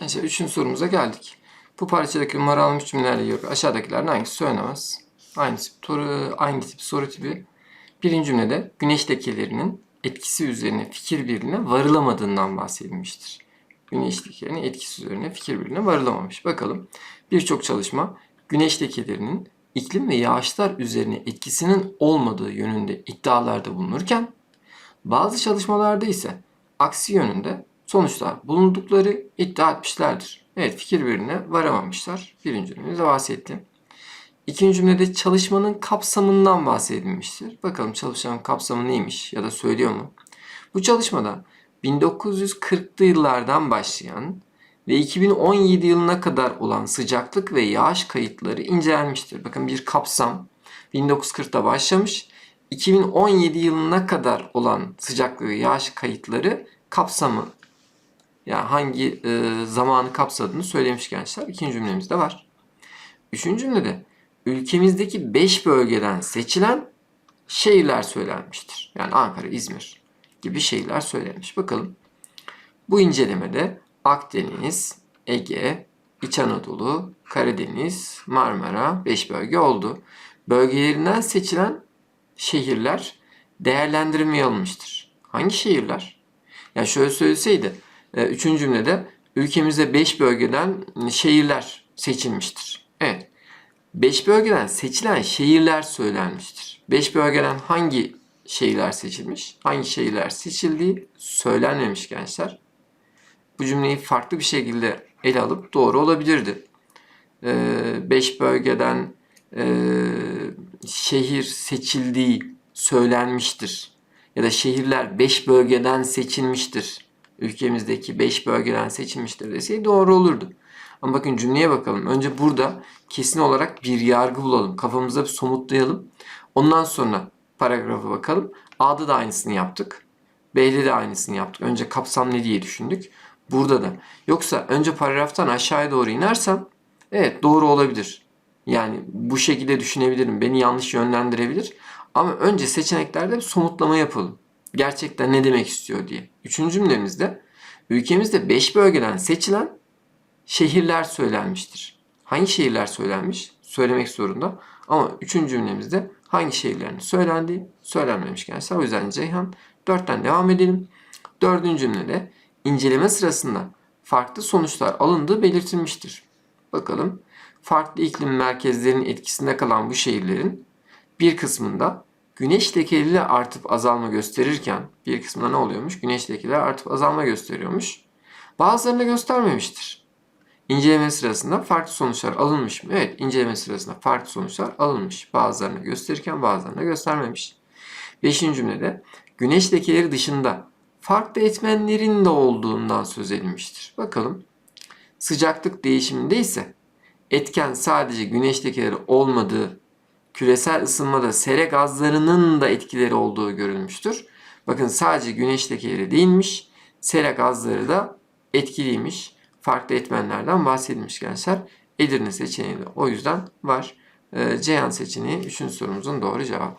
Neyse üçüncü sorumuza geldik. Bu parçadaki numaralanmış cümlelerle ilgili aşağıdakilerden hangisi söylenemez? Aynı tip, soru, aynı tip soru tipi. Birinci cümlede güneş lekelerinin etkisi üzerine fikir birliğine varılamadığından bahsedilmiştir. Güneş lekelerinin etkisi üzerine fikir birliğine varılamamış. Bakalım birçok çalışma güneş lekelerinin iklim ve yağışlar üzerine etkisinin olmadığı yönünde iddialarda bulunurken bazı çalışmalarda ise aksi yönünde sonuçlar bulundukları iddia etmişlerdir. Evet fikir birine varamamışlar. Birinci cümlede bahsettim. İkinci cümlede çalışmanın kapsamından bahsedilmiştir. Bakalım çalışmanın kapsamı neymiş ya da söylüyor mu? Bu çalışmada 1940'lı yıllardan başlayan ve 2017 yılına kadar olan sıcaklık ve yağış kayıtları incelenmiştir. Bakın bir kapsam 1940'ta başlamış. 2017 yılına kadar olan sıcaklık ve yağış kayıtları kapsamı yani hangi e, zamanı kapsadığını söylemiş gençler. İkinci cümlemizde var. Üçüncü cümlede ülkemizdeki 5 bölgeden seçilen şehirler söylenmiştir. Yani Ankara, İzmir gibi şehirler söylenmiş. Bakalım. Bu incelemede Akdeniz, Ege, İç Anadolu, Karadeniz, Marmara 5 bölge oldu. Bölgelerinden seçilen şehirler değerlendirmeye alınmıştır. Hangi şehirler? Yani şöyle söyleseydi, üçüncü cümlede ülkemizde 5 bölgeden şehirler seçilmiştir. Evet. 5 bölgeden seçilen şehirler söylenmiştir. 5 bölgeden hangi şehirler seçilmiş? Hangi şehirler seçildiği söylenmemiş gençler. Bu cümleyi farklı bir şekilde ele alıp doğru olabilirdi. 5 bölgeden e, şehir seçildiği söylenmiştir. Ya da şehirler 5 bölgeden seçilmiştir. Ülkemizdeki 5 bölgeden seçilmiştir deseydi doğru olurdu. Ama bakın cümleye bakalım. Önce burada kesin olarak bir yargı bulalım. Kafamızda bir somutlayalım. Ondan sonra paragrafa bakalım. A'da da aynısını yaptık. B'de de aynısını yaptık. Önce kapsam ne diye düşündük. Burada da. Yoksa önce paragraftan aşağıya doğru inersem evet doğru olabilir. Yani bu şekilde düşünebilirim. Beni yanlış yönlendirebilir. Ama önce seçeneklerde bir somutlama yapalım. Gerçekten ne demek istiyor diye. Üçüncü cümlemizde ülkemizde 5 bölgeden seçilen şehirler söylenmiştir. Hangi şehirler söylenmiş? Söylemek zorunda. Ama üçüncü cümlemizde hangi şehirlerin söylendiği söylenmemiş gençler. O yüzden Ceyhan 4'ten devam edelim. Dördüncü cümlede inceleme sırasında farklı sonuçlar alındığı belirtilmiştir. Bakalım farklı iklim merkezlerinin etkisinde kalan bu şehirlerin bir kısmında güneş lekeleriyle artıp azalma gösterirken bir kısmında ne oluyormuş? Güneş lekeleri artıp azalma gösteriyormuş. Bazılarında göstermemiştir. İnceleme sırasında farklı sonuçlar alınmış mı? Evet, inceleme sırasında farklı sonuçlar alınmış. Bazılarını gösterirken bazılarını göstermemiş. Beşinci cümlede güneş lekeleri dışında farklı etmenlerin de olduğundan söz edilmiştir. Bakalım. Sıcaklık değişiminde ise etken sadece güneş lekeleri olmadığı, küresel ısınmada sere gazlarının da etkileri olduğu görülmüştür. Bakın sadece güneş lekeleri değilmiş, sera gazları da etkiliymiş. Farklı etmenlerden bahsedilmiş gençler. Edirne seçeneği de o yüzden var. Ee, Ceyhan seçeneği 3. sorumuzun doğru cevabı.